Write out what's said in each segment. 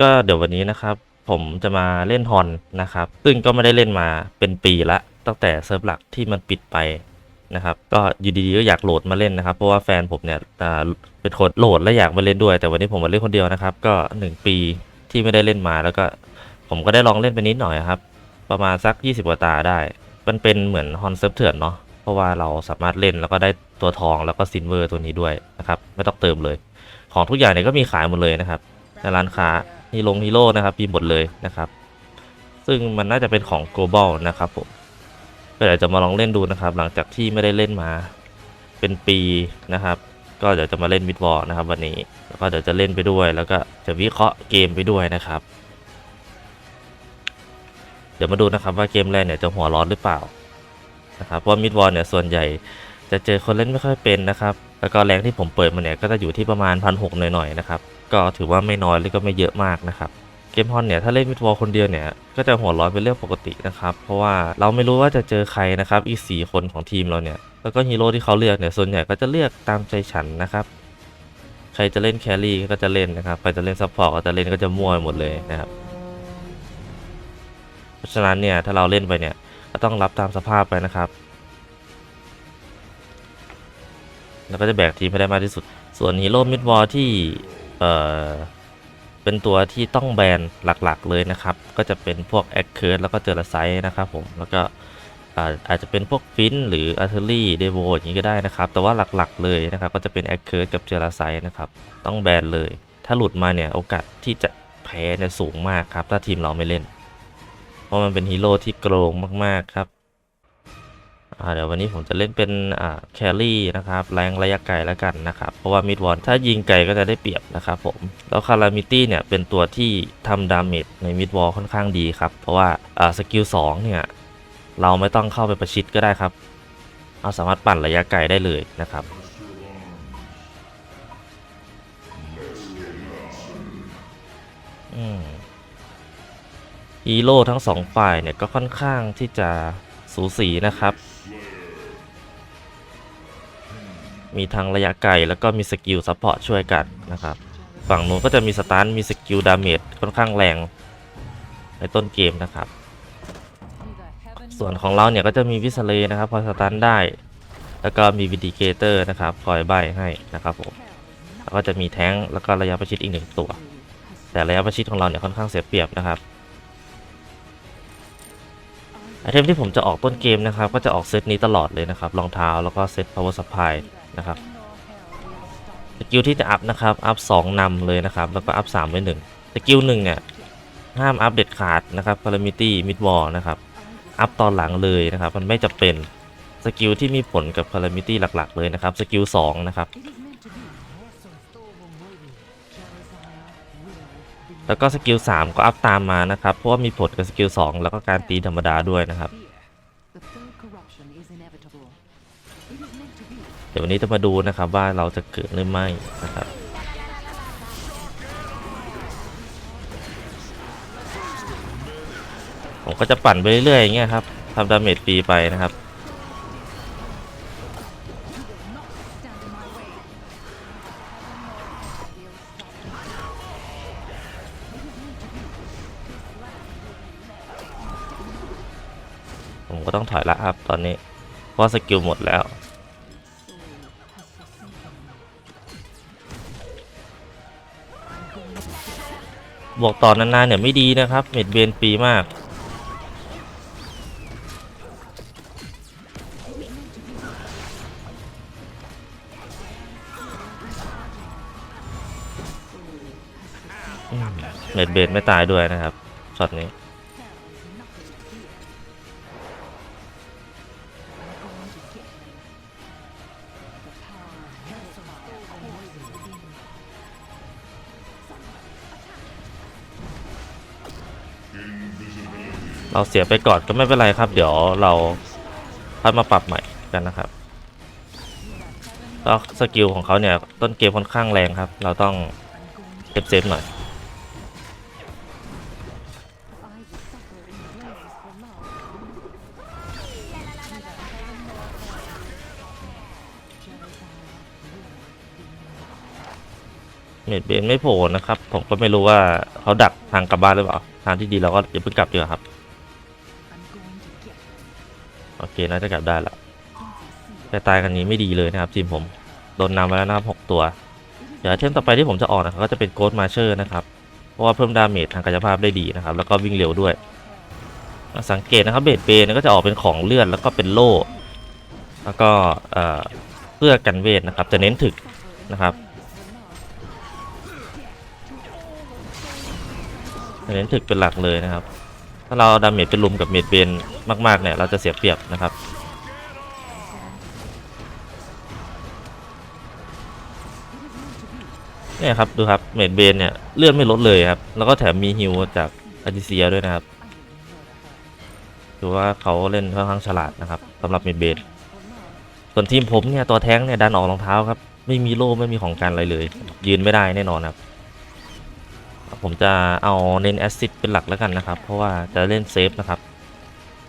ก็เดี๋ยววันนี้นะครับ ผมจะมาเล่นฮอนนะครับ ซึ่งก็ไม่ได้เล่นมาเป็นปีละ ตั้งแต่เซิร์ฟหลักที่มันปิดไปนะครับ ก็อยู่ดีๆก็อยากโหลดมาเล่นนะครับ เพราะว่าแฟนผมเนี่ยอ่าเป็นคนโหลดและอยากมาเล่นด้วย แต่วันนี้ผมมาเล่นคนเดียวนะครับ ก็หนึ่งปีที่ไม่ได้เล่นมาแล้วก็ผมก็ได้ลองเล่นไปนิดหน่อยครับ ประมาณสัก 20กว่าตาได้ มันเป็นเหมือนฮอนเซิร์ฟเถื่อนเนาะ เพราะว่าเราสามารถเล่นแล้วก็ได้ตัวทองแล้วก็ซินเวอร์ตัวนี้ด้วยนะครับ ไม่ต้องเติมเลย ของทุกอย่างเนี่ยก็มีขายหมดเลยนะครับในร้านค้า ฮีโร่ฮีโร่นะครับมีหมดเลยนะครับ ซึ่งมันน่าจะเป็นของ global นะครับผมก็เดี๋ยวจะมาลองเล่นดูนะครับ หลังจากที่ไม่ได้เล่นมาเป็นปีนะครับ ก็เดี๋ยวจะมาเล่นมิดวอลนะครับ วันนี้แล้วก็เดี๋ยวจะเล่นไปด้วย แล้วก็จะวิเคราะห์เกมไปด้วยนะครับ เดี๋ยวมาดูนะครับว่าเกมแรกเนี่ยจะหัวร้อนหรือเปล่านะครับเพราะมิดวอลเนี่ยส่วนใหญ่จะเจอคนเล่นไม่ค่อยเป็นนะครับ แล้วก็แรงที่ผมเปิดมาเนี่ยก็จะอยู่ที่ประมาณพันหกหน่อยๆนะครับ ก็ถือว่าไม่น้อยแล้วก็ไม่เยอะมากนะครับเกมฮอนเนี่ยถ้าเล่นมิดวอลคนเดียวเนี่ยก็จะหัวร้อนเป็นเรื่องปกตินะครับ เพราะว่าเราไม่รู้ว่าจะเจอใครนะครับอีกสี่คนของทีมเราเนี่ยแล้วก็ฮีโร่ที่เขาเลือกเนี่ยส่วนใหญ่ก็จะเลือกตามใจฉันนะครับใครจะเล่นแครี่ก็จะเล่นนะครับใครจะเล่นซัพพอร์ตก็จะเล่นก็จะมั่วไปหมดเลยนะครับเพราะฉะนั้นเนี่ยถ้าเราเล่นไปเนี่ยก็ต้องรับตามสภาพไปนะครับแล้วก็จะแบกทีมให้ได้มากที่สุด ส่วนฮีโร่มิดวอลที่ เอ่อเป็นตัวที่ต้องแบนหลักๆเลยนะครับ ก็จะเป็นพวกแอคเคิร์แล้วก็เจอร์ไซส์นะครับผมแล้วก็อาจจะเป็นพวกฟินหรืออาร์เทอรี่เดโวอย่างนี้ก็ได้นะครับ แต่ว่าหลักๆเลยนะครับก็จะเป็นแอคเคิร์กับเจอร์ไซส์นะครับ ต้องแบนเลย ถ้าหลุดมาเนี่ยโอกาสที่จะแพ้เนี่ยสูงมากครับ ถ้าทีมเราไม่เล่น เพราะมันเป็นฮีโร่ที่โกงมากๆครับ เดี๋ยววันนี้ผมจะเล่นเป็นแครี่นะครับแรงระยะไกลแล้วกันนะครับเพราะว่ามิดวอนถ้ายิงไกลก็จะได้เปรียบนะครับผมแล้วคารามิตี้เนี่ยเป็นตัวที่ทำดาเมจในมิดวอลค่อนข้างดีครับ เพราะว่าสกิลสองเนี่ยเราไม่ต้องเข้าไปประชิดก็ได้ครับเราสามารถปั่นระยะไกลได้เลยนะครับอีโร่ทั้งสองฝ่ายเนี่ยก็ค่อนข้างที่จะสูสีนะครับ มีทั้งระยะไกลแล้วก็มีสกิลซัพพอร์ตช่วยกันนะครับ ฝั่งนู้นก็จะมีสตาร์มีสกิลดาเมจค่อนข้างแรงในต้นเกมนะครับ ส่วนของเราเนี่ยก็จะมีวิสเลนะครับคอยสตาร์ได้ แล้วก็มีวิดิเกเตอร์นะครับคอยใบให้นะครับผมแล้วก็จะมีแท้งแล้วก็ระยะประชิดอีกหนึ่งตัว แต่ระยะประชิดของเราเนี่ยค่อนข้างเสียเปรียบนะครับไอเทมที่ผมจะออกต้นเกมนะครับ ก็จะออกเซตนี้ตลอดเลยนะครับรองเท้าแล้วก็เซต power supply นะครับสกิลที่จะอัพนะครับ อัพ2นำเลยนะครับ แล้วก็อัพ3ไว้1สกิลหนึ่งเนี่ยห้ามอัพเด็ดขาดนะครับ calamity mid wall นะครับ อัพตอนหลังเลยนะครับ มันไม่จะเป็นสกิลที่มีผลกับ calamity หลัก ๆ เลยนะครับ สกิล2นะครับ แล้วก็สกิล3ก็อัพตามมานะครับ เพราะว่ามีผลกับสกิล2แล้วก็การตีธรรมดาด้วยนะครับ เดี๋ยววันนี้จะมาดูนะครับว่าเราจะเกิดหรือไม่นะครับผมก็จะปั่นไปเรื่อยๆอย่างเงี้ยครับทำดาเมจฟรีไปนะครับผมก็ต้องถอยละครับตอนนี้ เพราะสกิลหมดแล้ว บวกต่อนานๆเนี่ยไม่ดีนะครับ เม็ดเบนปีมาก เม็ดเบนไม่ตายด้วยนะครับช็อตนี้ เราเสียไปก่อนก็ไม่เป็นไรครับ เดี๋ยวเราค่อยมาปรับใหม่กันนะครับแล้วสกิลของเขาเนี่ยต้นเกมค่อนข้างแรงครับ เราต้องเซฟเซฟหน่อยเมดเบนไม่โผล่นะครับ ผมก็ไม่รู้ว่าเขาดักทางกลับบ้านหรือเปล่า ทางที่ดีเราก็อย่าเพิ่งกลับดีกว่าครับ โอเคน่าจะกลับได้ละแต่ตายกันนี้ไม่ดีเลยนะครับทีมผมโดนนำไปแล้วนะครับหกตัวเดี๋ยวไอเทมต่อไปที่ผมจะออกนะครับก็จะเป็นโกดมาเชอร์นะครับเพราะว่าเพิ่มดาเมจทางกายภาพได้ดีนะครับ แล้วก็วิ่งเร็วด้วย สังเกตนะครับเบดเบนก็จะออกเป็นของเลือดแล้วก็เป็นโล่แล้วก็เอ่อเพื่อกันเวทนะครับจะเน้นถึกนะครับเน้นถึกเป็นหลักเลยนะครับ ถ้าเราดาเมจเป็นลุมกับเมดเบนมากๆเนี่ยเราจะเสียเปรียบนะครับเนี่ยครับดูครับเมดเบนเนี่ยเลือดไม่ลดเลยครับ แล้วก็แถมมีฮิวจากอาดิเซียด้วยนะครับถือว่าเขาเล่นค่อนข้างฉลาดนะครับสำหรับเมดเบนส่วนทีมผมเนี่ยตัวแท้งเนี่ยดันออกรองเท้าครับ ไม่มีโล่ไม่มีของกันอะไรเลย ยืนไม่ได้แน่นอนครับ ผมจะเอาเน้นแอสซิดเป็นหลักแล้วกันนะครับ เพราะว่าจะเล่นเซฟนะครับ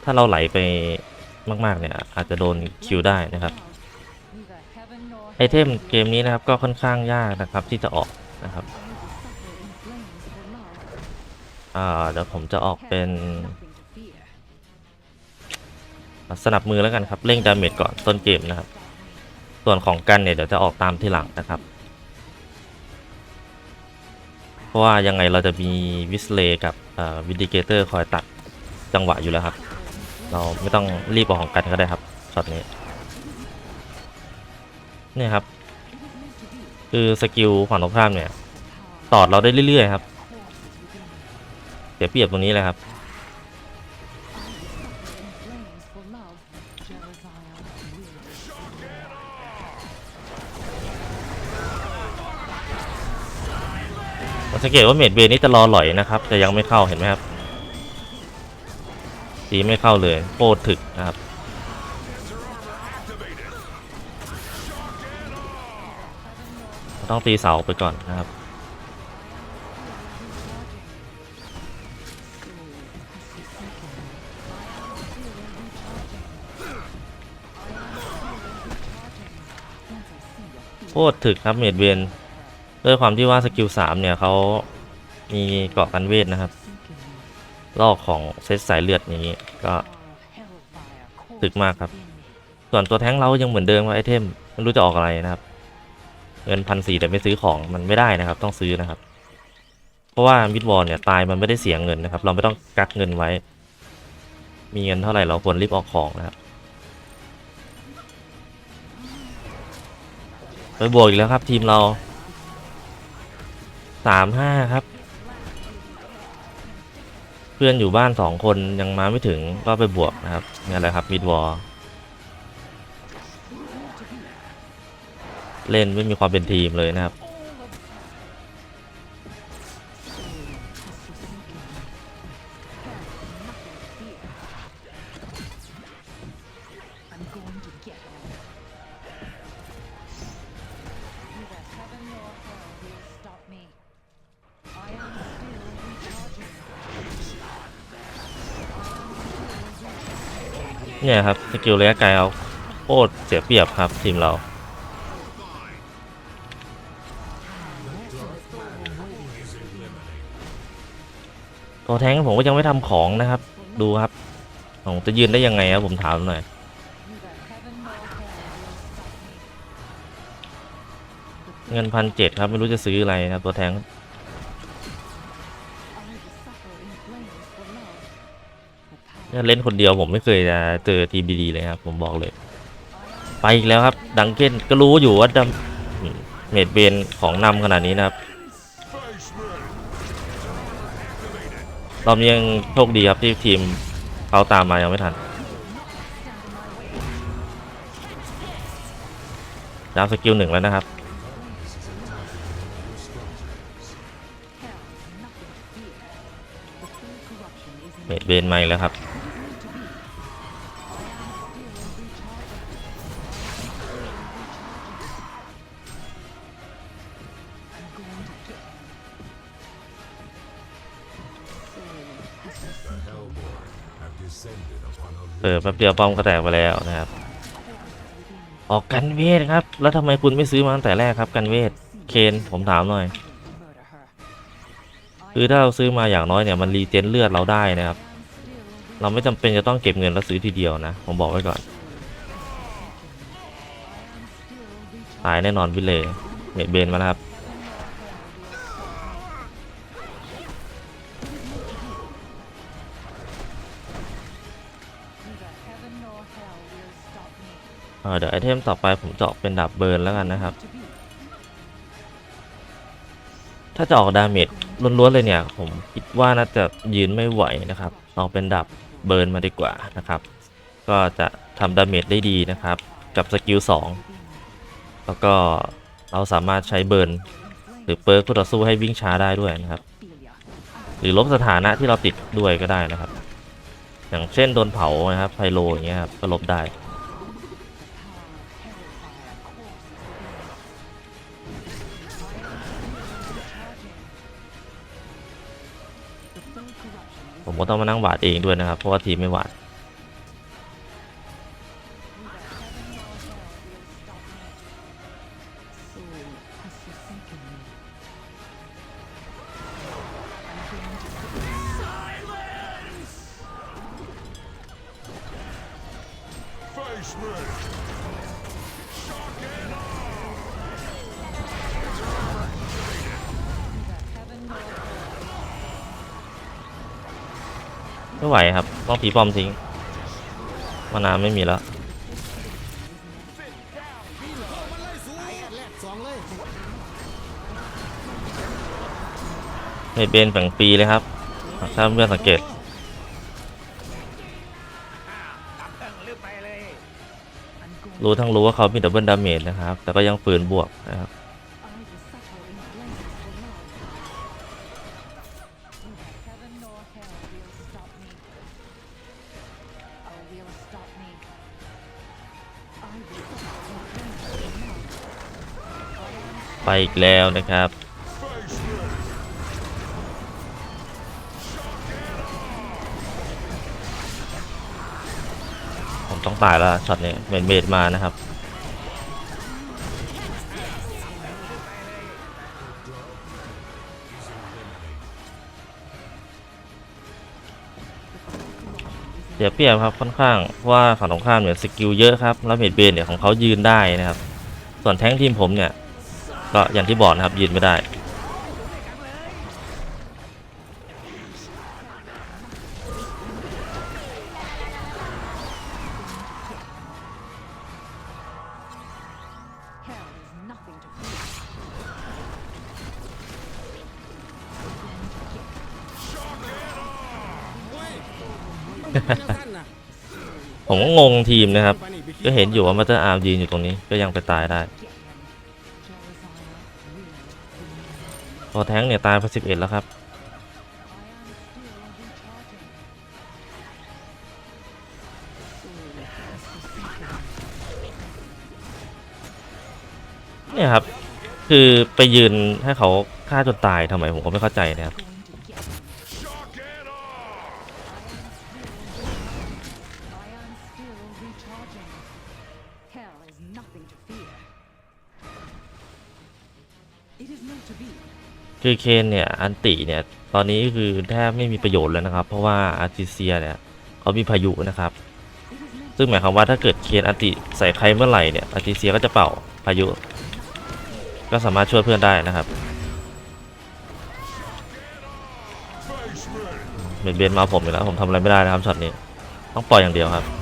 ถ้าเราไหลไปมาก ๆ เนี่ย อาจจะโดนคิวได้นะครับ ไอเทมเกมนี้นะครับก็ค่อนข้างยากนะครับที่จะออกนะครับอ่าเดี๋ยวผมจะออกเป็น สนับมือแล้วกันครับเร่งดาเมจก่อนต้นเกมนะครับ ส่วนของกันเนี่ยเดี๋ยวจะออกตามที่หลังนะครับ เพราะว่ายังไงเราจะมีวิสเลกับวิดิเกเตอร์คอยตัดจังหวะอยู่แล้วครับ เราไม่ต้องรีบออกของกันก็ได้ครับช็อตนี้เนี่ยครับ คือสกิลฝั่งตรงข้ามเนี่ย ตอดเราได้เรื่อยๆครับเสียเปรียบตรงนี้เลยครับ สังเกตว่าเมดเบนนี่จะรอหลอยนะครับแต่ยังไม่เข้าเห็นไหมครับตีไม่เข้าเลยโคตรถึกนะครับต้องตีเสาไปก่อนนะครับโคตรถึกครับเมดเวน ด้วยความที่ว่าสกิล3เนี่ยเขามีเกราะกันเวทนะครับ ลอกของเซตสายเลือดอย่างนี้ก็ถึกมากครับ ส่วนตัวแท้งเรายังเหมือนเดิมว่าไอเทมไม่รู้จะออกอะไรนะครับ เงินพันสี่แต่ไม่ซื้อของมันไม่ได้นะครับ ต้องซื้อนะครับ เพราะว่ามิดวอลเนี่ยตายมันไม่ได้เสียเงินนะครับ เราไม่ต้องกักเงินไว้ มีเงินเท่าไหร่เราควรรีบออกของนะครับไปบวกอีกแล้วครับทีมเรา สามห้าครับ เพื่อนอยู่บ้านสองคนยังมาไม่ถึงก็ไปบวกนะครับนี่แหละครับมิดวอลเล่นไม่มีความเป็นทีมเลยนะครับ เนี่ยครับสกิลระยะไกลเอาโคตรเสียเปรียบครับทีมเราตัวแทงผมก็ยังไม่ทำของนะครับ ดูครับผมจะยืนได้ยังไงครับผมถามหน่อยเงินพันเจ็ดครับไม่รู้จะซื้ออะไรนะครับตัวแทง เล่นคนเดียวผมไม่เคยจะเจอทีมดีๆเลยครับ ผมบอกเลย ไปอีกแล้วครับ ดังเก้นก็รู้อยู่ว่าดัมเมดเบนของนำขนาดนี้นะครับรอบนี้ยังโชคดีครับที่ทีมเขาตามมายังไม่ทันดาวสกิลหนึ่งแล้วนะครับ เมดเบนมาแล้วครับ เออแป๊บเดียวป้อมก็แตกไปแล้วนะครับ ออกกันเวทครับ แล้วทำไมคุณไม่ซื้อมาตั้งแต่แรกครับกันเวทเคนผมถามหน่อย คือถ้าเราซื้อมาอย่างน้อยเนี่ยมันรีเจนเลือดเราได้นะครับ เราไม่จำเป็นจะต้องเก็บเงินแล้วซื้อทีเดียวนะ ผมบอกไว้ก่อน ตายแน่นอนวิเลยเมดเบนมาครับ เดี๋ยวไอเทมต่อไปผมเจาะเป็นดาบเบิร์นแล้วกันนะครับ ถ้าจะออกดาเมจล้วนๆเลยเนี่ย ผมคิดว่าน่าจะยืนไม่ไหวนะครับเอาเป็นดาบเบิร์นมาดีกว่านะครับ ก็จะทำดาเมจได้ดีนะครับ กับสกิล2แล้วก็เราสามารถใช้เบิร์นหรือเปิร์กคู่ต่อสู้ให้วิ่งช้าได้ด้วยนะครับ หรือลบสถานะที่เราติดด้วยก็ได้นะครับ อย่างเช่นโดนเผานะครับไพโลอย่างเงี้ยครับก็ลบได้ ผมก็ต้องมานั่งวาดเองด้วยนะครับ เพราะว่าทีมไม่วาด Face me! ไม่ไหวครับต้องผีปลอมทิ้งมานาไม่มีแล้วเมดเบนแบ่งปีเลยครับ ถ้าเพื่อนสังเกตรู้ทั้งรู้ว่าเขามีดับเบิลดาเมจนะครับ แต่ก็ยังฝืนบวกนะครับ ไปอีกแล้วนะครับ ผมต้องตายแล้วช็อตนี้เมดเมดมานะครับเสียเปรียบครับค่อนข้างเพราะว่าฝั่งตรงข้ามเนี่ยสกิลเยอะครับแล้วเมดเบนเนี่ยของเขายืนได้นะครับ ส่วนแท้งทีมผมเนี่ย ก็อย่างที่บอกนะครับยืนไม่ได้ Hell is nothing to fear. ผมก็งงทีมนะครับ ก็เห็นอยู่ว่ามาสเตอร์อาร์มยืนอยู่ตรงนี้ก็ยังไปตายได้ พอแท้งเนี่ยตายไปสิบเอ็ดแล้วครับ เนี่ยครับ คือไปยืนให้เขาฆ่าจนตายทำไมผมก็ไม่เข้าใจนะครับ คือเคนเนี่ยอันติเนี่ยตอนนี้คือแทบไม่มีประโยชน์แล้วนะครับ เพราะว่าอาร์ติเซียเนี่ยเขามีพายุนะครับ ซึ่งหมายความว่าถ้าเกิดเคนอันติใส่ใครเมื่อไหร่เนี่ยอาร์ติเซียก็จะเป่าพายุ ก็สามารถช่วยเพื่อนได้นะครับเบนเบนมาผมอีกแล้วผมทำอะไรไม่ได้นะครับช็อตนี้ต้องปล่อยอย่างเดียวครับ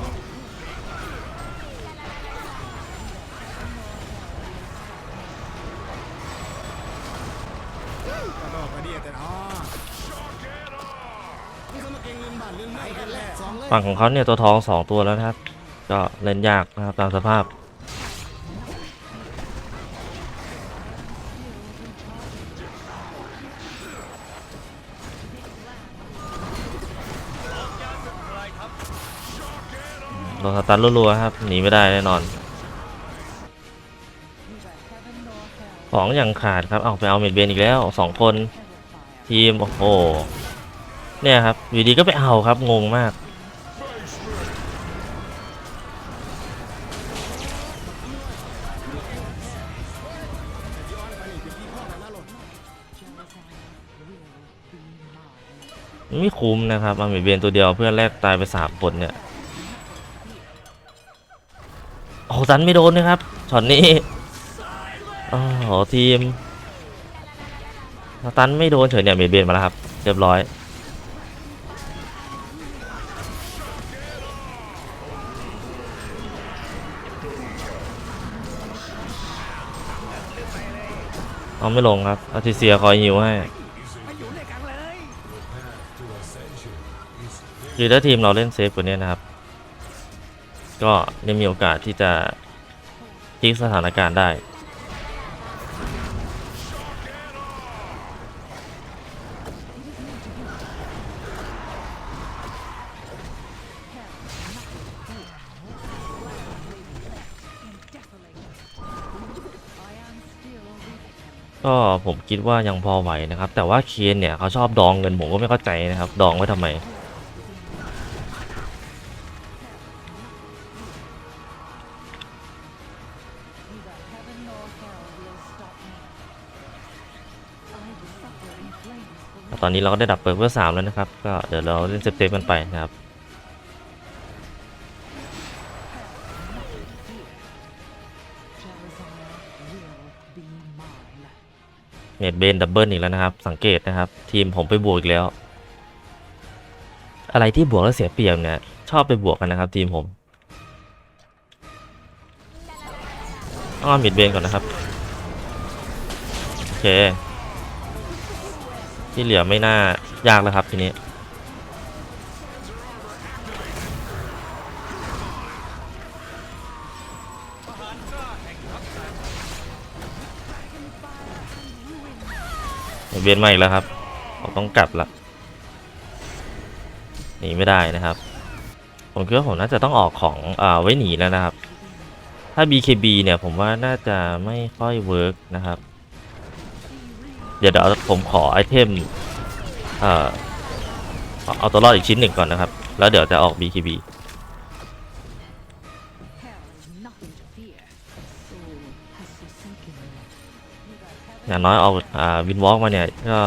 กระดอกกระเดียแต่อ๋อนี่เขามาเก่งเงินบาทเรื่องไหนกันแหละสองเลยฝั่งของเขาเนี่ยตัวทองสองตัวแล้วนะครับ ก็เล่นยากนะครับตามสภาพ โดนสตันรัวๆครับหนีไม่ได้แน่นอน ของอย่างขาดครับเอาไปเอาเมดเบนอีกแล้วสองคนทีม โอ้โห เนี่ยครับอยู่ดีก็ไปเอาครับ งงมาก ไม่คุ้มนะครับมาเมดเบนตัวเดียวเพื่อนแรกตายไปสามคนเนี่ย โอ้สันไม่โดนนะครับช็อตนี้ โอ้โหทีมตันไม่โดนเฉยเนี่ยเมดเบนมาแล้วครับ เรียบร้อย เอาไม่ลงครับอาทิเซียคอยฮิวให้คือถ้าทีมเราเล่นเซฟกว่านี้นะครับ ก็ยังมีโอกาสที่จะพลิกสถานการณ์ได้ ก็ผมคิดว่ายังพอไหวนะครับ แต่ว่าเคนเนี่ยเขาชอบดองเงินผมก็ไม่เข้าใจนะครับ ดองไว้ทำไม ตอนนี้เราก็ได้ดับเปิดเพื่อสามแล้วนะครับ ก็เดี๋ยวเราเล่นเซฟเซฟกันไปนะครับ เมดเบนดับเบิลอีกแล้วนะครับ สังเกตนะครับ ทีมผมไปบวกอีกแล้ว อะไรที่บวกแล้วเสียเปรียบเนี่ย ชอบไปบวกกันนะครับ ทีมผมต้องเอาเมดเบนก่อนนะครับ โอเค ที่เหลือไม่น่ายากแล้วครับทีนี้ เวียนมาอีกแล้วครับผมต้องกลับละหนีไม่ได้นะครับ ผมคิดว่าผมน่าจะต้องออกของอ่าไว้หนีแล้วนะครับ ถ้า BKB เนี่ยผมว่าน่าจะไม่ค่อยเวิร์กนะครับ เดี๋ยวเดี๋ยวผมขอไอเทมเอ่อเอาเอาตัวรอดอีกชิ้นหนึ่งก่อนนะครับ แล้วเดี๋ยวจะออก BKB อย่างน้อยเอาอ่าวินวอล์กมาเนี่ยก็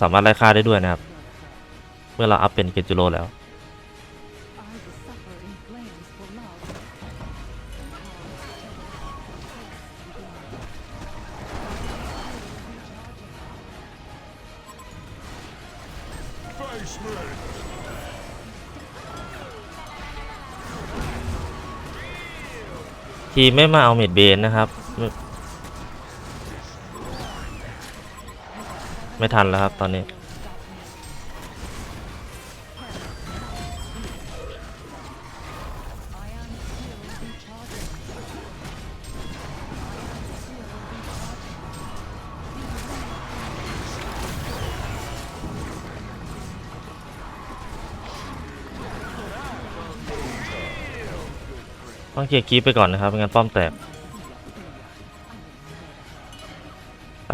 สามารถไล่ฆ่าได้ด้วยนะครับ เมื่อเราอัพเป็นเกจูโรแล้วทีไม่มาเอาเมดเบนนะครับ ไม่ทันแล้วครับตอนนี้ ต้องเคลียร์คีปไปก่อนนะครับไม่งั้นป้อมแตก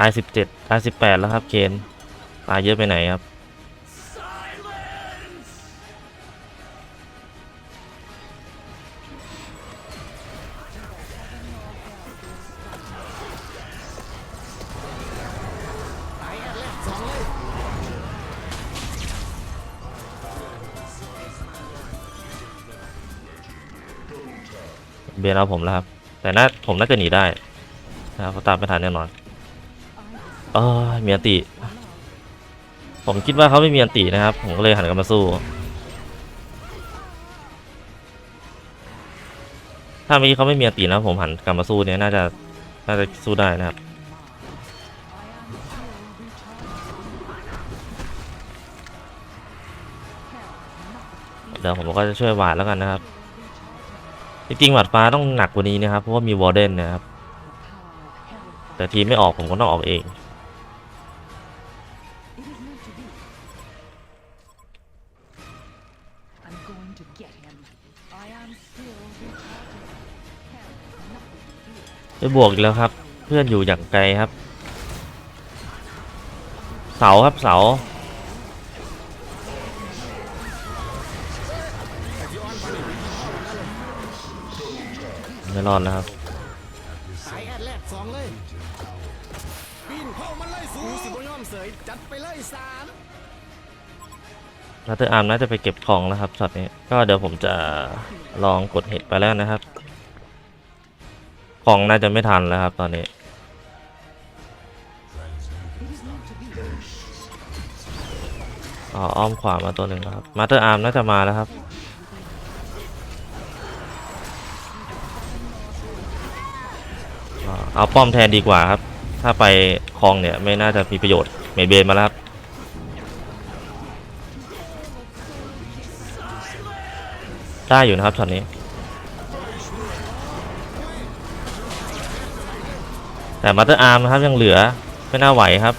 ายสิบเจ็ดตายสิบแปดแล้วครับเคนตายเยอะไปไหนครับตายรกสองเลยเบนเอาผมแล้วครับ แต่น่าผมน่าจะหนีได้นะครับเพราตามไม่ทันแน่นอน เออมีอันติ ผมคิดว่าเขาไม่มีอันตินะครับ ผมก็เลยหันกลับมาสู้ ถ้าเมื่อกี้เขาไม่มีอันตินะผมหันกลับมาสู้เนี่ยน่าจะน่าจะสู้ได้นะครับเดี๋ยวผมก็จะช่วยหวาดแล้วกันนะครับ จริงๆหวาดฟ้าต้องหนักกว่านี้นะครับ เพราะว่ามีวอร์เดนนะครับ แต่ทีไม่ออกผมก็ต้องออกเอง บวกอีกแล้วครับ เพื่อนอยู่อย่างไกลครับ เสาครับเสาไม่รอดแล้วครับตายแอดแรกสองเลยปีนเข้ามันเลยสูสิบย่อมเสยจัดไปเลยสามลัตเตอร์อาร์มน่าจะไปเก็บของแล้วครับช็อตนี้ ก็เดี๋ยวผมจะลองกดเห็ดไปแล้วนะครับ ของน่าจะไม่ทันแล้วครับตอนนี้อ๋ออ้อมขวามาตัวหนึ่งแล้วครับมาเตอร์อาร์มน่าจะมาแล้วครับเอาป้อมแทนดีกว่าครับ ถ้าไปคลองเนี่ยไม่น่าจะมีประโยชน์เมดเบนมาแล้วครับได้อยู่นะครับช็อตนี้ แต่มาเตอร์อาร์มนะครับยังเหลือไม่น่าไหวครับ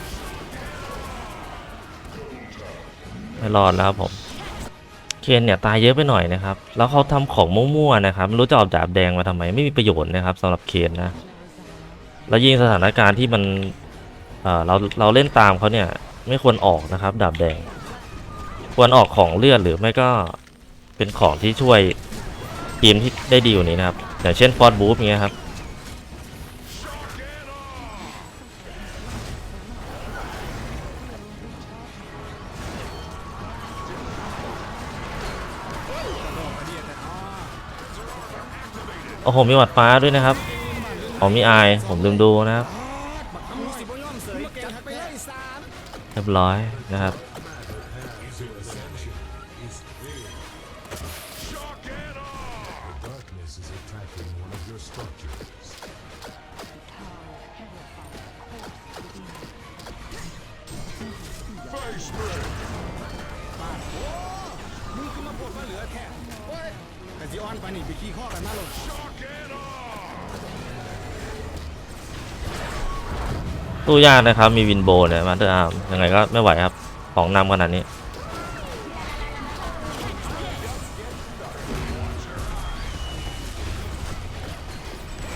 ไม่รอดแล้วครับผมเคนเนี่ยตายเยอะไปหน่อยนะครับ แล้วเขาทำของมั่วๆนะครับไม่รู้จะเอาดาบแดงมาทำไมไม่มีประโยชน์นะครับสำหรับเคนนะ แล้วยิ่งสถานการณ์ที่มันเเราเราเล่นตามเขาเนี่ยไม่ควรออกนะครับ ดาบแดง ควรออกของเลือดหรือไม่ก็เป็นของที่ช่วยทีมที่ได้ดีกว่นี้นะครับอย่างเช่นฟอร์ดบูฟอย่างเงี้ยครับ โอ้โหมีหวัดฟ้าด้วยนะครับผมมีไอผมลืมดูนะครับ เรียบร้อยนะครับ ตู้ยากนะครับ มีวินโบเนี่ยมาเตอร์อาร์มยังไงก็ไม่ไหวครับ ของนำขนาดนี้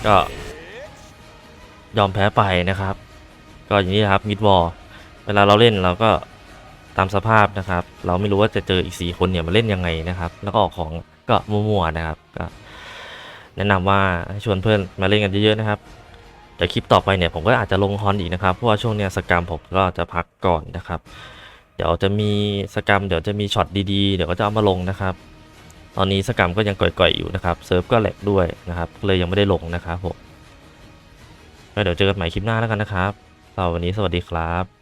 ก็ยอมแพ้ไปนะครับ ก็อย่างนี้ครับมิดวอลเวลาเราเล่นเราก็ตามสภาพนะครับ เราไม่รู้ว่าจะเจออีกสี่คนเนี่ยมาเล่นยังไงนะครับ แล้วก็ออกของก็มั่วๆนะครับ ก็ แนะนำว่าให้ชวนเพื่อนมาเล่นกันเยอะๆนะครับ แต่คลิปต่อไปเนี่ยผมก็อาจจะลงฮอนอีกนะครับ เพราะว่าช่วงเนี้ยสกรรมผมก็จะพักก่อนนะครับ เดี๋ยวจะมีสกรรมเดี๋ยวจะมีช็อตดีๆ เดี๋ยวก็จะเอามาลงนะครับ ตอนนี้สกรรมก็ยังก่อยๆอยู่นะครับ เซิร์ฟก็แหลกด้วยนะครับ เลยยังไม่ได้ลงนะครับผมก็เดี๋ยวเจอกันใหม่คลิปหน้าแล้วกันนะครับสำหรับวันนี้สวัสดีครับ